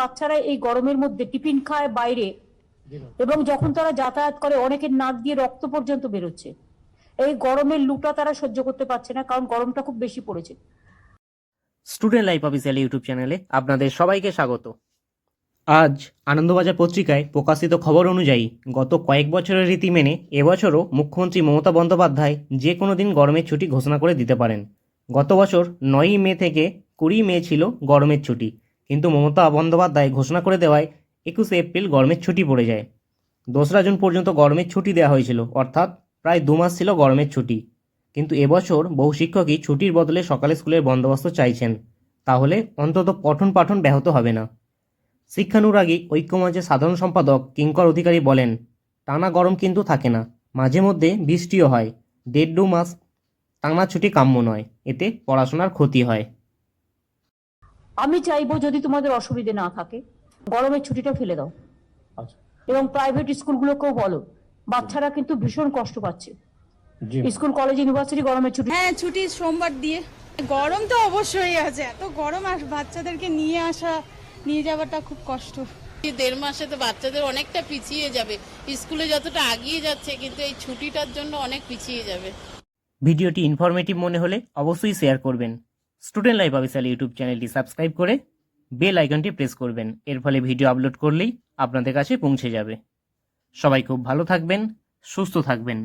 বাচ্চারা এই গরমের মধ্যে টিফিন খায় বাইরে এবং যখন তারা যাতায়াত করে অনেকের নাক দিয়ে রক্ত পর্যন্ত বেরোচ্ছে। এই গরমের লুটা তারা সহ্য করতে পারছে না কারণ গরমটা খুব বেশি পড়েছে। স্টুডেন্ট লাইফ অফিসিয়াল ইউটিউব চ্যানেলে আপনাদের সবাইকে স্বাগত। আজ আনন্দবাজার পত্রিকায় প্রকাশিত খবর অনুযায়ী গত কয়েক বছরের রীতি মেনে এবছরও মুখ্যমন্ত্রী মমতা বন্দ্যোপাধ্যায় যে কোনো দিন গরমের ছুটি ঘোষণা করে দিতে পারেন। গত বছর নয়ই মে থেকে কুড়ি মে ছিল গরমের ছুটি। কিন্তু মমতা বন্দ্যোপাধ্যায় ঘোষণা করে দেওয়ায় একুশে এপ্রিল গরমের ছুটি পড়ে যায়। দোসরা জুন পর্যন্ত গরমের ছুটি দেওয়া হয়েছিল, অর্থাৎ প্রায় দু মাস ছিল গরমের ছুটি। কিন্তু এবছর বহু শিক্ষকই ছুটির বদলে সকালে স্কুলের বন্দোবস্ত চাইছেন। তাহলে অন্তত পঠন পাঠন ব্যাহত হবে না। শিক্ষানুরাগী ঐক্যমঞ্চের সাধারণ সম্পাদক কিঙ্কর অধিকারী বলেন, টানা গরম কিন্তু থাকে না, মাঝে মধ্যে বৃষ্টিও হয়, দেড় দু মাস টানা ছুটি কাম্য নয়, এতে পড়াশোনার ক্ষতি হয়। আমি চাইব যদি তোমাদের অসুবিধে না থাকে গরমের ছুটিটা ফেলে দাও। আচ্ছা। এবং প্রাইভেট স্কুলগুলোকেও বলো বাচ্চারা কিন্তু ভীষণ কষ্ট পাচ্ছে। স্কুল কলেজ ইউনিভার্সিটি গরমের ছুটি হ্যাঁ ছুটি সোমবার দিয়ে। গরম তো অবশ্যই আছে এত গরম আর বাচ্চাদেরকে নিয়ে আসা নিয়ে যাওয়াটা খুব কষ্ট। এই দেড় মাসে তো বাচ্চাদের অনেকটা পিছিয়ে যাবে। স্কুলে যতটা আগিয়ে যাচ্ছে কিন্তু এই ছুটিটার জন্য অনেক পিছিয়ে যাবে। ভিডিওটি ইনফরমেটিভ মনে হলে অবশ্যই শেয়ার করবেন। স্টুডেন্ট লাইফ অফিসিয়াল ইউটিউব চ্যানেলটি সাবস্ক্রাইব করে বেল আইকনটি প্রেস করবেন। এর ফলে ভিডিও আপলোড করলেই আপনাদের কাছে পৌঁছে যাবে। সবাই খুব ভালো থাকবেন, সুস্থ থাকবেন।